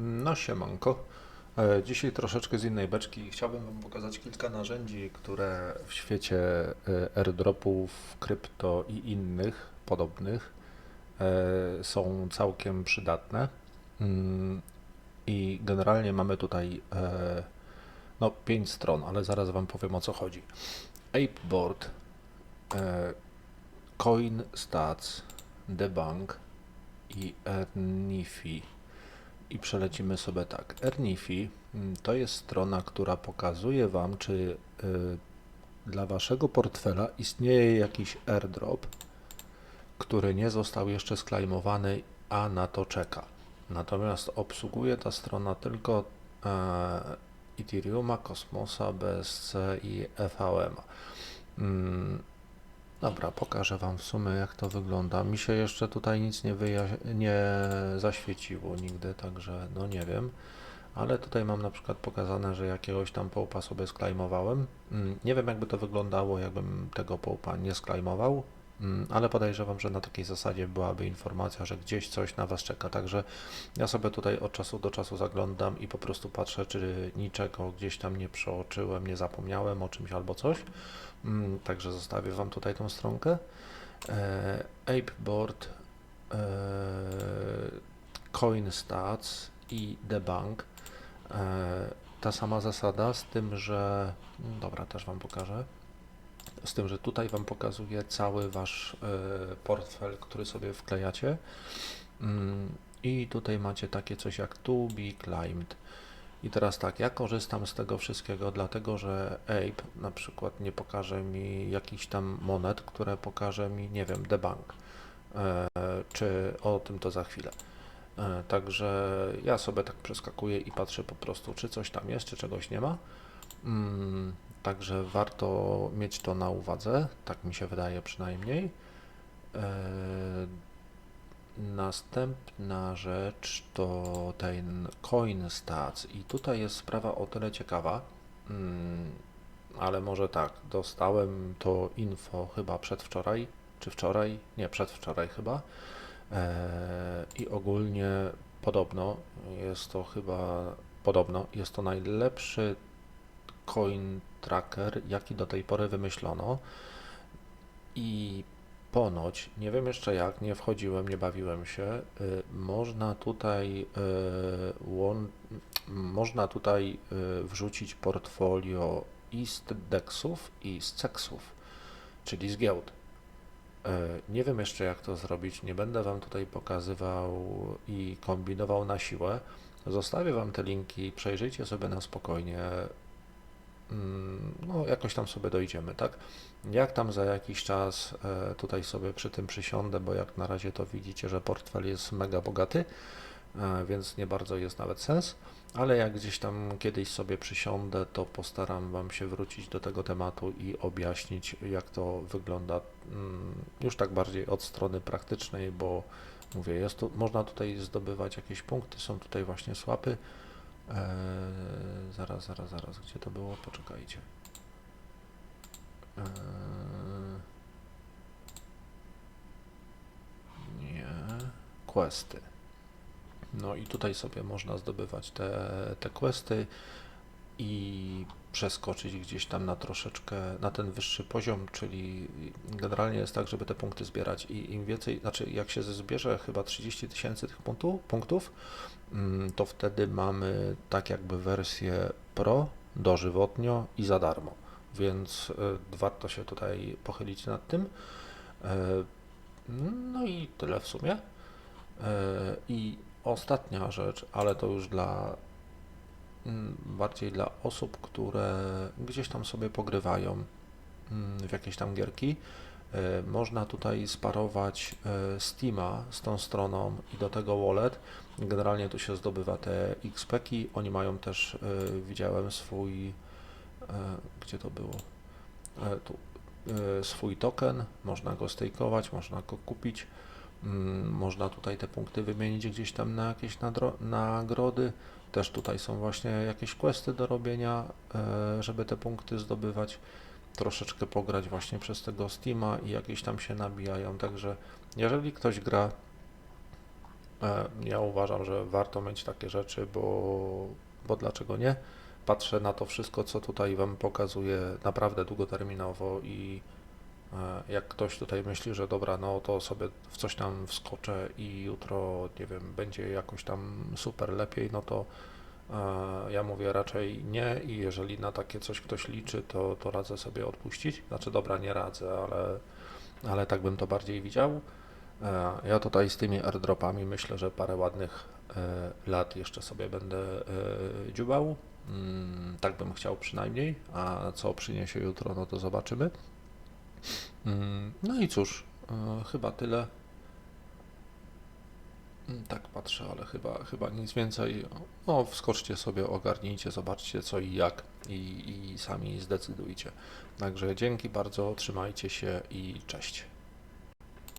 No siemanko. E, Dzisiaj troszeczkę z innej beczki. Chciałbym Wam pokazać kilka narzędzi, które w świecie e, airdropów, krypto i innych podobnych e, są całkiem przydatne. Mm, I generalnie mamy tutaj no, pięć stron, ale zaraz Wam powiem o co chodzi. Apeboard, CoinStats, Debunk i Ernifi. I przelecimy sobie tak. Ernifi mm, to jest strona, która pokazuje Wam, czy y, dla Waszego portfela istnieje jakiś airdrop, który nie został jeszcze sklejmowany, a na to czeka. Natomiast obsługuje ta strona tylko e, Ethereuma, Cosmosa, BSC i EVM. Mm, Dobra, pokażę Wam w sumie jak to wygląda. Mi się jeszcze tutaj nic nie, nie zaświeciło nigdy, także no nie wiem. Ale tutaj mam na przykład pokazane, że jakiegoś tam połpa sobie sklejmowałem. Mm, Nie wiem jakby to wyglądało, jakbym tego połpa nie sklejmował, ale podejrzewam, że na takiej zasadzie byłaby informacja, że gdzieś coś na Was czeka. Także ja sobie tutaj od czasu do czasu zaglądam i po prostu patrzę, czy niczego gdzieś tam nie przeoczyłem, nie zapomniałem o czymś albo coś. Mm, Także zostawię Wam tutaj tą stronkę. E, Apeboard, e, CoinStats i Debunk. E, ta sama zasada, z tym, że. mm, Dobra, też Wam pokażę. Z tym, że tutaj Wam pokazuje cały Wasz e, portfel, który sobie wklejacie. Mm, I tutaj macie takie coś jak to be climbed. I teraz tak, ja korzystam z tego wszystkiego, dlatego że Ape na przykład nie pokaże mi jakichś tam monet, które pokaże mi, nie wiem, debunk, e, czy o tym to za chwilę. E, Także ja sobie tak przeskakuję i patrzę po prostu, czy coś tam jest, czy czegoś nie ma. Mm, Także warto mieć to na uwadze, tak mi się wydaje przynajmniej. E, Następna rzecz to ten coin stats. I tutaj jest sprawa o tyle ciekawa, mm, ale może tak, dostałem to info chyba przedwczoraj, czy wczoraj, nie przedwczoraj chyba. E, i ogólnie podobno jest to chyba, podobno jest to najlepszy coin tracker, jaki do tej pory wymyślono i Ponoć, nie wiem jeszcze jak, nie wchodziłem, nie bawiłem się. y, Można tutaj, y, można tutaj y, wrzucić portfolio i z deksów, i z ceksów, czyli z giełd. Nie wiem jeszcze jak to zrobić, nie będę Wam tutaj pokazywał i kombinował na siłę. Zostawię Wam te linki, przejrzyjcie sobie na spokojnie. Mm, No, jakoś tam sobie dojdziemy, tak? Jak tam za jakiś czas e, tutaj sobie przy tym przysiądę, bo jak na razie to widzicie, że portfel jest mega bogaty, e, więc nie bardzo jest nawet sens, ale jak gdzieś tam kiedyś sobie przysiądę, to postaram Wam się wrócić do tego tematu i objaśnić, jak to wygląda mm, już tak bardziej od strony praktycznej, bo mówię, jest tu, można tutaj zdobywać jakieś punkty, są tutaj właśnie słapy. E, zaraz, zaraz, zaraz, gdzie to było? Poczekajcie. Eee, Nie, questy. No i tutaj sobie można zdobywać te, te questy i przeskoczyć gdzieś tam na troszeczkę, na ten wyższy poziom, czyli generalnie jest tak, żeby te punkty zbierać i im więcej, znaczy jak się zbierze chyba 30 tysięcy tych punktów, mm, to wtedy mamy tak jakby wersję pro, dożywotnio i za darmo więc y, warto się tutaj pochylić nad tym. E, No i tyle w sumie. E, I ostatnia rzecz, ale to już dla bardziej dla osób, które gdzieś tam sobie pogrywają mm, w jakieś tam gierki. E, Można tutaj sparować e, Steama z tą stroną i do tego wallet. Generalnie tu się zdobywa te XP-ki. Oni mają też, e, widziałem swój gdzie to było? Tu swój token, można go stakeować, można go kupić, mm, można tutaj te punkty wymienić gdzieś tam na jakieś nagrody. Też tutaj są właśnie jakieś questy do robienia, e, żeby te punkty zdobywać. Troszeczkę pograć właśnie przez tego Steama i jakieś tam się nabijają. Także jeżeli ktoś gra E, Ja uważam, że warto mieć takie rzeczy, bo, bo dlaczego nie? Patrzę na to wszystko, co tutaj Wam pokazuję naprawdę długoterminowo i jak ktoś tutaj myśli, że dobra, no to sobie w coś tam wskoczę i jutro, nie wiem, będzie jakoś tam super lepiej, no to e, ja mówię raczej nie i jeżeli na takie coś ktoś liczy, to, to radzę sobie odpuścić. Znaczy dobra, nie radzę, ale, ale tak bym to bardziej widział. E, Ja tutaj z tymi airdropami myślę, że parę ładnych e, lat jeszcze sobie będę e, dziubał. Mm, Tak bym chciał przynajmniej, a co przyniesie jutro, no to zobaczymy. Mm, No i cóż, e, chyba tyle. Mm, Tak patrzę, ale chyba, chyba nic więcej. No, wskoczcie sobie, ogarnijcie, zobaczcie co i jak i, i sami zdecydujcie. Także dzięki bardzo, trzymajcie się i cześć.